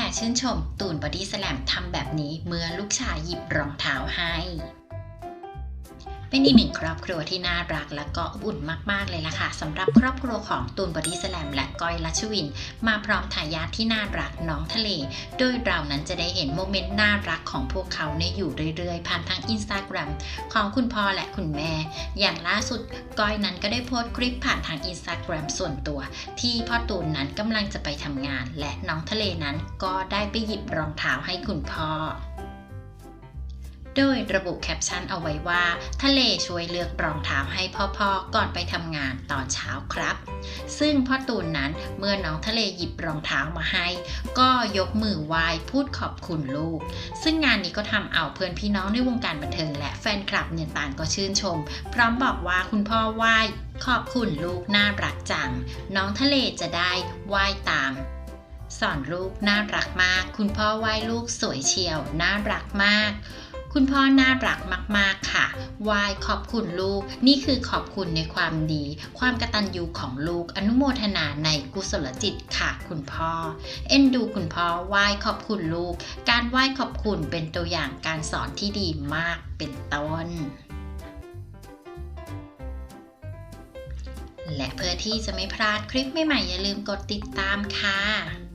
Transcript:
ห่ชื่นชมตูนบอดี้สแลมทำแบบนี้เมื่อลูกชายหยิบรองเท้าให้ เป็นอีกหนึ่งครอบครัวที่น่ารักและก็อบอุ่นมาก ๆ เลยล่ะค่ะสำหรับครอบครัวของตูนบอดี้สแลมและก้อยลัชวิน มาพร้อมทายาทที่น่ารักน้องทะเล โดยเรานั้นจะได้เห็นโมเมนต์น่ารักของพวกเขาในอยู่เรื่อย ๆ ผ่านทางอินสตาแกรมของคุณพ่อและคุณแม่ อย่างล่าสุดก้อยนั้นก็ได้โพสต์คลิปผ่านทางอินสตาแกรมส่วนตัว ที่พ่อตูนนั้นกำลังจะไปทำงาน และน้องทะเลนั้นก็ได้ไปหยิบรองเท้าให้คุณพ่อ โดยระบุแคปชั่นเอาไว้ว่า ทะเลช่วยเลือกรองเท้าให้พ่อๆ ก่อนไปทำงานตอนเช้าครับ ซึ่งพ่อตูนนั้นเมื่อน้องทะเลหยิบรองเท้ามาให้ ก็ยกมือไหว้พูดขอบคุณลูก ซึ่งงานนี้ก็ทำเอาเพื่อนพี่น้องในวงการบันเทิงและแฟนคลับเนี่ยต่างก็ชื่นชม พร้อมบอกว่าคุณพ่อไหว้ขอบคุณลูกน่ารักจัง น้องทะเลจะได้ไหว้ตามสอนลูกน่ารักมาก คุณพ่อไหว้ลูกสวยเชียว น่ารักมาก คุณพ่อน่ารักมาก ๆ ค่ะไหว้ขอบคุณลูก นี่คือขอบคุณในความดี ความกระตัญญูของลูก อนุโมทนาในกุศลจิตค่ะ คุณพ่อ เอ็นดูคุณพ่อไหว้ขอบคุณลูก การไหว้ขอบคุณเป็นตัวอย่างการสอนที่ดีมากเป็นต้นและเพื่อที่จะไม่พลาดคลิปใหม่ๆ อย่าลืมกดติดตามค่ะ